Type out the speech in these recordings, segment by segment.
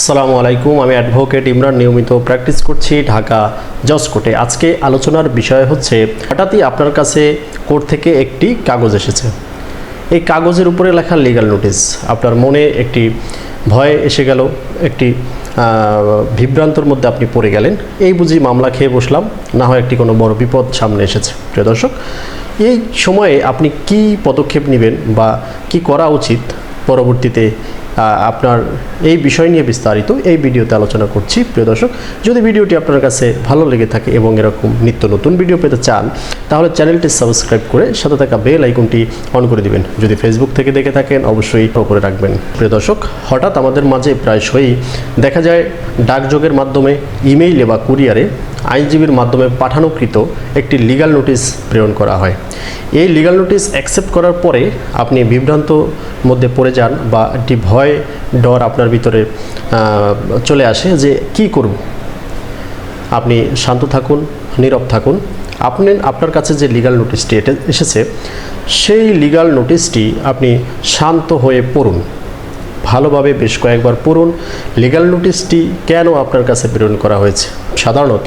আসসালামু আলাইকুম, আমি অ্যাডভোকেট ইমরান নিয়মিত প্র্যাকটিস করছি ঢাকা জজ কোর্টে। আজকে আলোচনার বিষয় হচ্ছে, হঠাৎই আপনার কাছে কোর্ট থেকে একটি কাগজ এসেছে। এই কাগজের উপরে লেখা লিগ্যাল নোটিশ আপনার মনে একটি ভয় এসে গেল, একটি বিভ্রান্তর মধ্যে আপনি পড়ে গেলেন। এই বুঝি মামলা খেয়ে বসলাম, না হয় একটি কোনো বড় বিপদ সামনে এসেছে। প্রিয় দর্শক, এই সময়ে আপনি কি পদক্ষেপ নেবেন বা কি করা উচিত পরবর্তীতে আপনার এই বিষয় নিয়ে বিস্তারিত এই ভিডিওতে আলোচনা করছি। প্রিয় দর্শক, যদি ভিডিওটি আপনার কাছে ভালো লেগে থাকে এবং এরকম নিত্য নতুন ভিডিও পেতে চান, তাহলে চ্যানেলটি সাবস্ক্রাইব করে সাথে থাকা বেল আইকনটি অন করে দিবেন। যদি ফেসবুক থেকে দেখে থাকেন, অবশ্যই করে রাখবেন। প্রিয় দর্শক, হঠাৎ আমাদের মাঝে প্রায়শই দেখা যায় ডাকযোগের মাধ্যমে ইমেইলে বা কুরিয়ারে আইনজীবীর মাধ্যমে পাঠানোকৃত একটি লিগ্যাল নোটিশ প্রেরণ করা হয়। এই লিগ্যাল নোটিশ অ্যাকসেপ্ট করার পরে আপনি বিভ্রান্ত মধ্যে পড়ে যান বা একটি ভয় ডর আপনার ভিতরে চলে আসে যে কি করব? আপনি শান্ত থাকুন, নীরব থাকুন। আপনি, আপনার কাছে যে লিগাল নোটিশটি এসেছে, সেই লিগাল নোটিশটি আপনি শান্ত হয়ে পড়ুন। ভালোভাবে বেশ কয়েকবার পড়ুন। লিগাল নোটিশটি কেন আপনার কাছে প্রেরণ করা হয়েছে? সাধারণত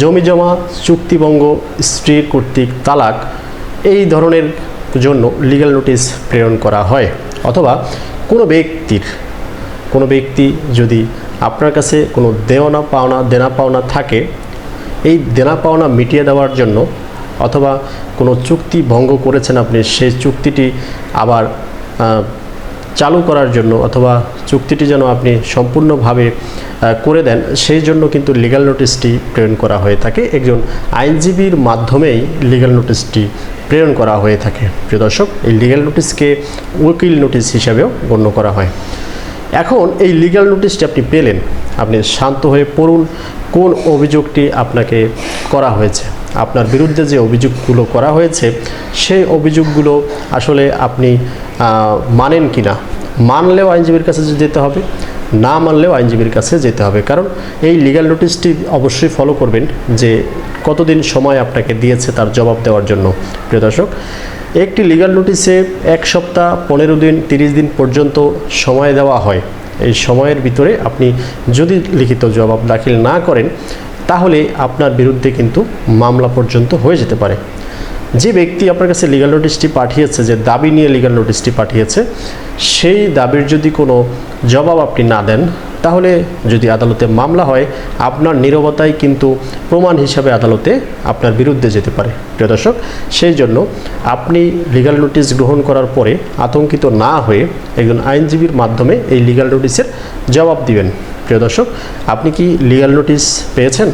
জমি জমা, চুক্তিভঙ্গ, স্ত্রী কর্তৃক তালাক, এই ধরনের জন্য লিগাল নোটিশ প্রেরণ করা হয়। অথবা কোনো ব্যক্তির, কোনো ব্যক্তি যদি আপনার কাছে কোনো দেওনা পাওনা, দেনা পাওনা থাকে, এই দেনা পাওনা মিটিয়ে দেওয়ার জন্য অথবা কোনো চুক্তি ভঙ্গ করেছেন আপনি, সেই চুক্তিটি আবার চালু করার জন্য অথবা চুক্তিটি যেন আপনি সম্পূর্ণভাবে করে দেন, সেই জন্য কিন্তু লিগ্যাল নোটিশটি প্রেরণ করা হয়ে থাকে। একজন আইনজীবীর মাধ্যমেই লিগ্যাল নোটিশটি প্রেরণ করা হয়ে থাকে। প্রিয় দর্শক, এই লিগ্যাল নোটিশকে উকিল নোটিশ হিসাবেও গণ্য করা হয়। এখন এই লিগ্যাল নোটিশটি আপনি পেলেন, আপনি শান্ত হয়ে পড়ুন, কোন অভিযোগটি আপনাকে করা হয়েছে? আপনার বিরুদ্ধে যে অভিযোগগুলো করা হয়েছে, সেই অভিযোগগুলো আসলে আপনি মানেন কি না? মানলেও আইনজীবীর কাছে যেতে হবে, না মানলেও আইনজীবীর কাছে যেতে হবে। কারণ এই লিগাল নোটিশটি অবশ্যই ফলো করবেন যে কতদিন সময় আপনাকে দিয়েছে তার জবাব দেওয়ার জন্য। প্রিয় দর্শক, একটি লিগাল নোটিশে এক সপ্তাহ, পনেরো দিন, তিরিশ দিন পর্যন্ত সময় দেওয়া হয়। এই সময়ের ভিতরে আপনি যদি লিখিত জবাব দাখিল না করেন, তাহলে আপনার বিরুদ্ধে কিন্তু মামলা পর্যন্ত হয়ে যেতে পারে। যে ব্যক্তি আপনার কাছে লিগাল নোটিশটি পাঠিয়েছে, যে দাবি নিয়ে লিগ্যাল নোটিশটি পাঠিয়েছে, সেই দাবির যদি কোনো জবাব আপনি না দেন, তাহলে যদি আদালতে মামলা হয়, আপনার নীরবতাই কিন্তু প্রমাণ হিসাবে আদালতে আপনার বিরুদ্ধে যেতে পারে। প্রিয় দর্শক, সেই জন্য আপনি লিগ্যাল নোটিশ গ্রহণ করার পরে আতঙ্কিত না হয়ে একজন আইনজীবীর মাধ্যমে এই লিগ্যাল নোটিশের জবাব দিবেন। প্রিয় দর্শক, আপনি কি লিগ্যাল নোটিশ পেয়েছেন?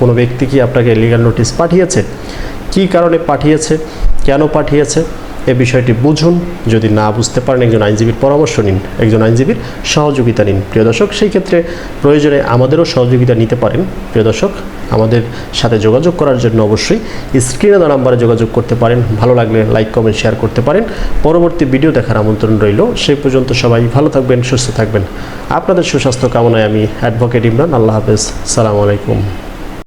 কোনো ব্যক্তি কি আপনাকে লিগ্যাল নোটিশ পাঠিয়েছে? কী কারণে পাঠিয়েছে, কেন পাঠিয়েছে, এ বিষয়টি বুঝুন। যদি না বুঝতে পারেন একজন আইনজীবীর পরামর্শ নিন, একজন আইনজীবীর সহযোগিতা নিন। প্রিয় দর্শক, সেই ক্ষেত্রে প্রয়োজনে আমাদেরও সহযোগিতা নিতে পারেন। প্রিয় দর্শক, আমাদের সাথে যোগাযোগ করার জন্য অবশ্যই স্ক্রিনে দেওয়া নাম্বারে যোগাযোগ করতে পারেন। ভালো লাগলে লাইক, কমেন্ট, শেয়ার করতে পারেন। পরবর্তী ভিডিও দেখার আমন্ত্রণ রইল। সেই পর্যন্ত সবাই ভালো থাকবেন, সুস্থ থাকবেন। আপনাদের সুস্বাস্থ্য কামনায় আমি অ্যাডভোকেট ইমরান। আল্লাহ হাফেজ। সালাম আলাইকুম।